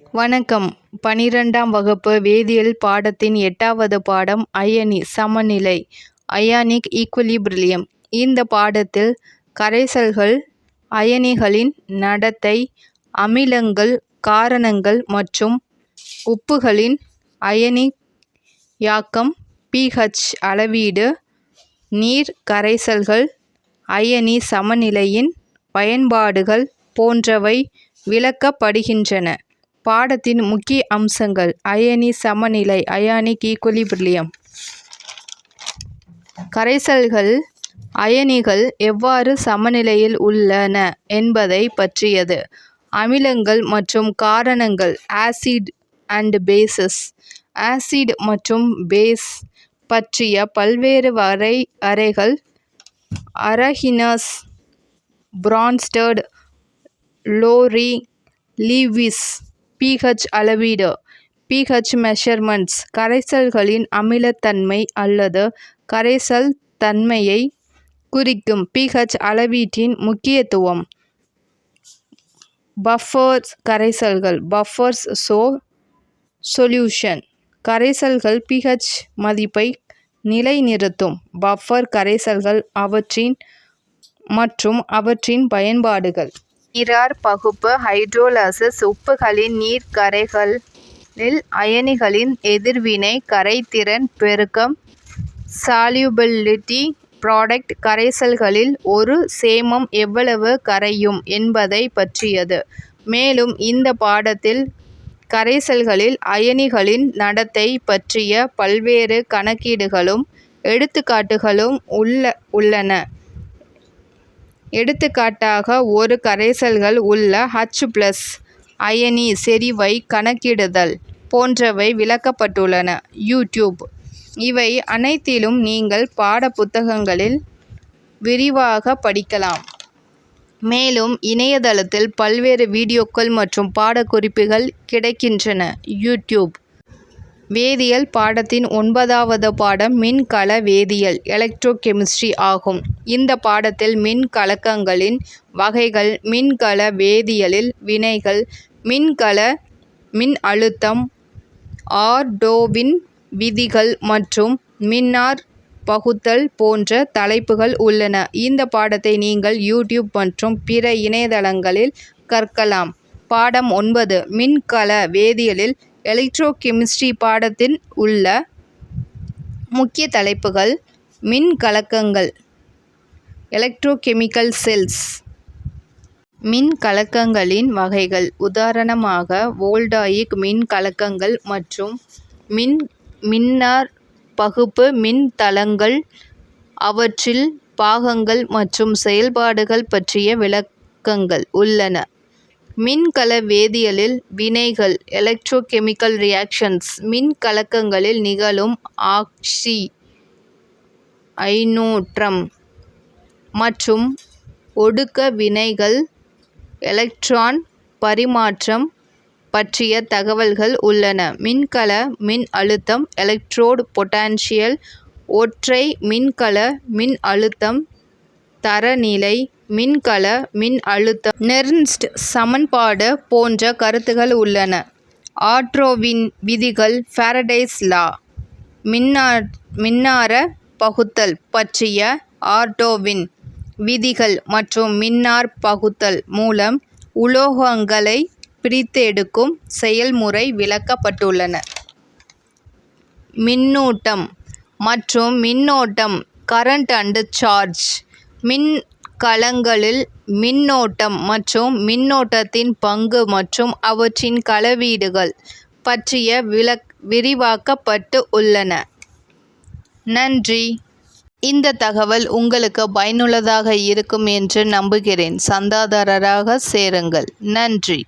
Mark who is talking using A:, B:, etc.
A: வணக்கம் பனிரெண்டாம் வகுப்பு வேதியியல் பாடத்தின் எட்டாவது பாடம் அயனி சமநிலை அயானிக் ஈக்குலிபிரியம் இந்த பாடத்தில் கரைசல்கள் அயனிகளின் நடத்தை அமிலங்கள் காரணங்கள் மற்றும் உப்புகளின் அயனியாக்கம் பிஹெச் அளவீடு நீர் கரைசல்கள் அயனி சமநிலையின் பயன்பாடுகள் போன்றவை விளக்கப்படுகின்றன. பாடத்தின் முக்கிய அம்சங்கள். அயனி சமநிலை. அயானிக் ஈக்குலிபிரியம் கரைசல்கள் அயனிகள் எவ்வாறு சமநிலையில் உள்ளன என்பதை பற்றியது. அமிலங்கள் மற்றும் காரணங்கள். Acid and bases. ஆசிட் மற்றும் பேஸ் பற்றிய பல்வேறு வரை அறைகள். Arrhenius Bronsted Lowry Lewis pH அளவீடு. பிஹெச் மெஷர்மெண்ட்ஸ் கரைசல்களின் அமிலத்தன்மை அல்லது கரைசல் தன்மையை குறிக்கும் பிஹெச் அளவீட்டின் முக்கியத்துவம். பஃபர்ஸ் கரைசல்கள். பஃபர்ஸ் சோ சொல்யூஷன் கரைசல்கள் பிஹெச் மதிப்பை நிலைநிறுத்தும். பஃப்பர் கரைசல்கள் அவற்றின் மற்றும் அவற்றின் பயன்பாடுகள். நீராற் பகுப்பு ஹைட்ரோலாசஸ் உப்புகளின் நீர் கரைகளில் அயனிகளின் எதிர்வினை கரைதிறன் பெருக்கம் சால்யூபிலிட்டி ப்ராடக்ட் கரைசல்களில் ஒரு சேமம் எவ்வளவு கரையும் என்பதைப் பற்றியது. மேலும் இந்த பாடத்தில் கரைசல்களில் அயனிகளின் நடத்தை பற்றிய பல்வேறு கணக்கீடுகளும் எடுத்துக்காட்டுகளும் உள்ள உள்ளன. எடுத்துக்காட்டாக ஒரு கரைசல்கள் உள்ள ஹச் பிளஸ் அயனி செறிவை கணக்கிடுதல் போன்றவை விளக்கப்பட்டுள்ளன. யூடியூப் இவை அனைத்திலும் நீங்கள் பாடப்புத்தகங்களில் விரிவாக படிக்கலாம். மேலும் இணையதளத்தில் பல்வேறு வீடியோக்கள் மற்றும் பாடக்குறிப்புகள் கிடைக்கின்றன. யூடியூப் வேதியியல் பாடத்தின் ஒன்பதாவது பாடம் மின்கல வேதியியல் எலக்ட்ரோ கெமிஸ்ட்ரி ஆகும். இந்த பாடத்தில் மின் கலக்கங்களின் வகைகள் மின்கல வேதியியலில் வினைகள் மின்கல மின் அழுத்தம் ஆர்டோவின் விதிகள் மற்றும் மின்னார் பகுத்தல் போன்ற தலைப்புகள் உள்ளன. இந்த பாடத்தை நீங்கள் யூடியூப் மற்றும் பிற இணையதளங்களில் கற்கலாம். பாடம் ஒன்பது மின்கல வேதியியலில் எலக்ட்ரோ கெமிஸ்ட்ரி பாடத்தில் உள்ள முக்கிய தலைப்புகள் மின்கலங்கள் எலக்ட்ரோ கெமிக்கல் செல்ஸ் மின் கலக்கங்களின் வகைகள் உதாரணமாக வோல்டாயிக் மின் கலக்கங்கள் மற்றும் மின் மின்னாற் பகுப்பு மின் தளங்கள் அவற்றில் பாகங்கள் மற்றும் செயல்பாடுகள் பற்றிய விளக்கங்கள் உள்ளன. மின்கல வேதியியலில் வினைகள் எலக்ட்ரோகெமிக்கல் ரியாக்ஷன்ஸ் மின் கலக்கங்களில் நிகழும் ஆக்சி ஐனோட்ரம் மற்றும் ஒடுக்க வினைகள் எலக்ட்ரான் பரிமாற்றம் பற்றிய தகவல்கள் உள்ளன. மின்கல மின்னழுத்தம் எலக்ட்ரோடு பொட்டான்ஷியல் ஒற்றை மின்கல மின் அழுத்தம் தரநிலை மின்கல மின்னழுத்தம் நெர்ன்ஸ்ட் சமன்பாடு போன்ற கருத்துகள் உள்ளன. ஆர்டோவின் விதிகள் பாரடேஸ் லா மின்னாறப் பகுத்தல் பற்றிய ஆர்டோவின் விதிகள் மற்றும் மின்னார் பகுத்தல் மூலம் உலோகங்களை பிரித்தெடுக்கும் செயல்முறை விளக்கப்பட்டுள்ளன. மின்னூட்டம் மற்றும் மின்னோட்டம் கரண்ட் அண்டு சார்ஜ் மின்கலங்களில் மின்னோட்டம் மற்றும் மின்னோட்டத்தின் பங்கு மற்றும் அவற்றின் களவீடுகள் பற்றிய விளக் விரிவாக்கப்பட்டு உள்ளன. நன்றி இந்த தகவல் உங்களுக்கு பயனுள்ளதாக இருக்கும் என்று நம்புகிறேன். சந்தாதாரராக சேருங்கள். நன்றி